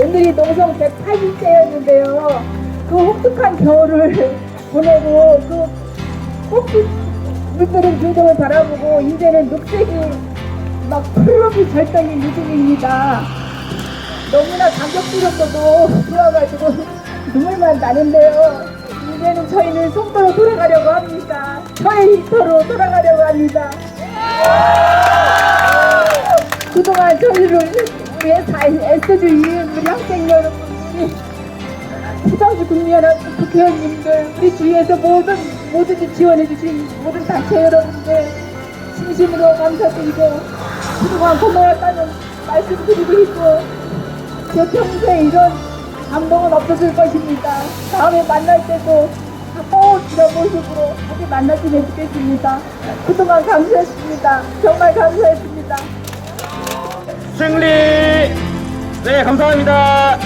오늘이 농성 180세였는데요. 그 혹독한 겨울을 보내고 그 꽃빛 물들은 표정을 바라보고 이제는 녹색이 막 푸르름이 절정인 요즘입니다. 너무나 감격스럽고도 좋아가지고 눈물만 나는데요. 이제는 저희는 속도로 돌아가려고 합니다. 저의 힐터로 돌아가려고 합니다. 그동안 저희를 위해 다 애써준 우리 학생 여러분들이 부장주 국민연합 국회의원님들 우리 주위에서 모든 모든 지원해주신 모든 단체 여러분들 진심으로 감사드리고 그동안 고마웠다는 말씀드리고 싶고 제 평소에 이런 감동은 없었을 것입니다. 다음에 만날 때도 꼭 이런 모습으로 다시 만났으면 좋겠습니다. 그동안 감사했습니다. 정말 감사했습니다. 승리! 네, 감사합니다.